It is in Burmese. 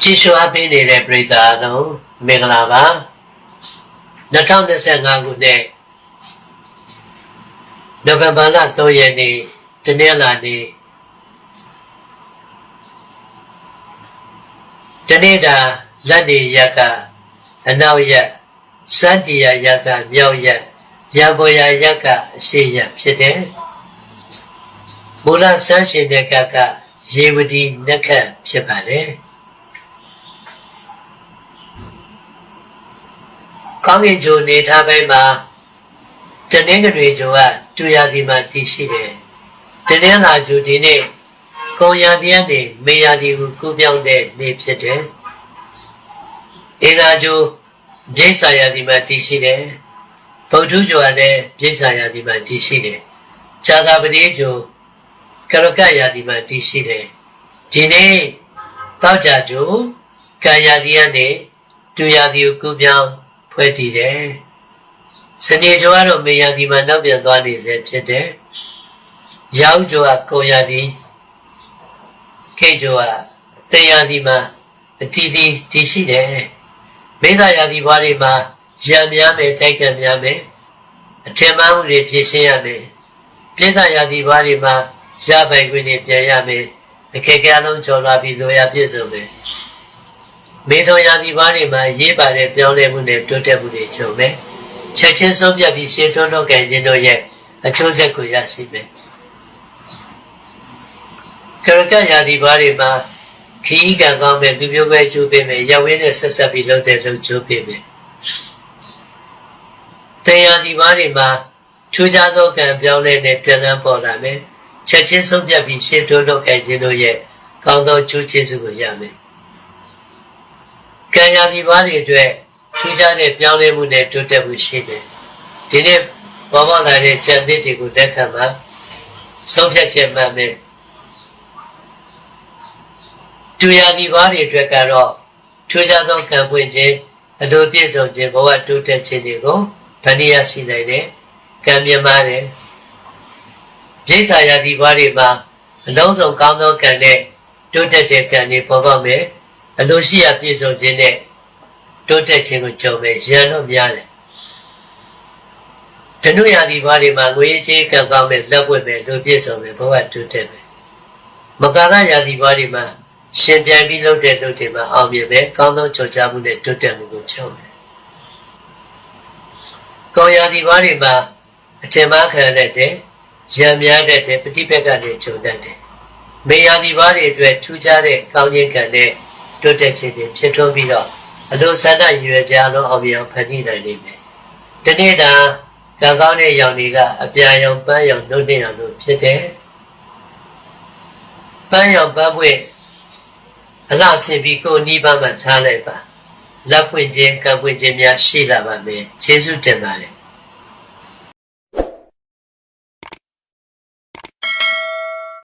ကြည်ရှုအားပေးနေတဲ့ပရိသတ်အားလုံးမင်္ဂလာပါ2025ခုနှစ်နိုဝင်ဘာလ3ရက်နေ့တနင်္လာနေ့တနေ့တာလက်နေရက်ကအနောက်ရက်စန္တီယာရက်ကမြောက်ရက်ရံပေါ်ယာရက်ကအရှိရက်ဖြစ်တယ်မူလဆန်းရှင်တဲ့ကကရေဝတီနက္ခတ်ဖြစ်ပါတ ကောင်းကင်ဂျိုနေထားပိုင်းမှာတနင်္ဂနွေဂျိုကတူရဒီမှာတည်ရှိတယ်တနင်္လာဂျိုဒီနေ့ကုံရဒီကနေမေယာဒီကိုကူးပြောင်းတဲ့နေ့ဖြစ်တယ်အင်္ဂါဂျိုပြိဿာယာဒီမှာတည်ရှိတယ်ဗုဒ္ဓဂျိုကလည်းပြိဿာယာဒီမှာတည်ရှိတယ်ဇာတာပတိဂျိုကရကယာဒီမှာတည်ရှိတယ်ဒီနေ့တောက်ကြဂျိုကံယာဒီကနေတူယာဒီကိုကူးပြောင်း ဖွဲ့တည်တယ်။စနေကျော်ကတော့မေယာဒီမှာနောက်ပြန်သွားနေစေဖြစ်တယ်။ရောက်ကျော်ကကိုယာဒီခေကျော်ကတေယာဒီမှာအတီတီတည်ရှိတယ်။မေသာယာဒီဘွားတွေမှာရံများမယ်တိုက်ခံများမယ်အထင်မှားမှုတွေဖြည့်ရှင်းရမယ်။ပြည်သာယာဒီဘွားတွေမှာရပိုင်ခွင့်တွေပြန်ရမယ်။အခက်အခဲအလုံးကျော်လာပြီးလိုရာပြည့်စုံမယ်။ မေထုံရာဒီဘာတွေမှာရေးပါတဲ့ပြောင်းလဲမှုနဲ့တိုးတက်မှုတွေချုပ်မယ်။ချက်ချင်းဆုံးဖြတ်ပြီးရှေ့ထွန်းတော့ကြင်ခြင်းတို့ရဲ့အကျိုးဆက်ကိုရရှိမယ်။ကရကရာဒီဘာတွေမှာခီးကံကောင်းမဲ့လူမျိုးပဲကျိုးပေးမယ်။ရဝင်းနဲ့ဆက်ဆက်ပြီးလုပ်တဲ့လုပ်ကျိုးပေးမယ်။တရားဒီဘာတွေမှာထူးခြားသောကံပြောင်းလဲတဲ့တလန်းပေါ်လာမယ်။ချက်ချင်းဆုံးဖြတ်ပြီးရှေ့ထွန်းတော့ကြင်ခြင်းတို့ရဲ့ကောင်းသောကျိုးကျေးဇူးကိုရမယ်။ ကံရာဒီဘာတွေအတွက်ထူးခြားတဲ့ပြောင်းလဲမှုနဲ့တိုးတက်မှုရှိတယ်။ဒီနေ့ဘောပေါက်လာတဲ့ကြံသစ်တွေကိုလက်ခံမှာဆုံးဖြတ်ချက်မှန်မယ်။တူရာဒီဘာတွေအတွက်ကတော့ထူးခြားသောကံပွင့်ခြင်းအလိုပြည့်စုံခြင်းဘဝတိုးတက်ခြင်းတွေကိုဗဏိယရှိနိုင်တယ်။ကံမြတ်မာတယ်။ပြိဿာရာဒီဘာတွေမှာအလုံးစုံကောင်းသောကံနဲ့တိုးတက်တဲ့ကံတွေပေါ်ပေါက်မယ်။ အလိုရှိရပြည့်စုံခြင်းနဲ့တိုးတက်ခြင်းကိုကြုံမယ်ရန်တော့များတယ်တနုရာဒီဘာတွေမှာငွေကြေးကံကောင်းမဲ့လက်ပွင့်မဲ့လူပြည့်စုံမဲ့ဘဝတိုးတက်မယ်မကာရရာဒီဘာတွေမှာရှင်ပြိုင်ပြီးလုပ်တဲ့လုပ်တွေမှာအောင်မြင်မယ်ကောင်းသောကြော်ကြားမှုနဲ့တိုးတက်မှုကိုကြုံမယ်ကောင်းရာဒီဘာတွေမှာအထင်မှားခံရတဲ့ရံများတဲ့ပฏิပက္ခတွေကြုံတတ်တယ်မေယာဒီဘာတွေအတွက်ထူးခြားတဲ့ကောင်းခြင်းကံနဲ့ တိုးတက်ခြင်းတွေဖြစ်ထွန်းပြီးတော့အလိုဆန္ဒရည်ရွယ်ကြလုံးအောင်မြင်ဖန်တီးနိုင်လိမ့်မယ်။ဒီနေ့တာကံကောင်းတဲ့ရောင်တွေကအပြာရောင်ပန်းရောင်နှုတ်နေအောင်လို့ဖြစ်တယ်။ပန်းရောင်ပန်းပွင့်အလှဆင်ပြီးကိုနီးပါးမှထားလိုက်ပါ။လက်ပွင့်ခြင်းကံပွင့်ခြင်းများရှိလာပါမယ်။ကျေးဇူးတင်ပါတယ်။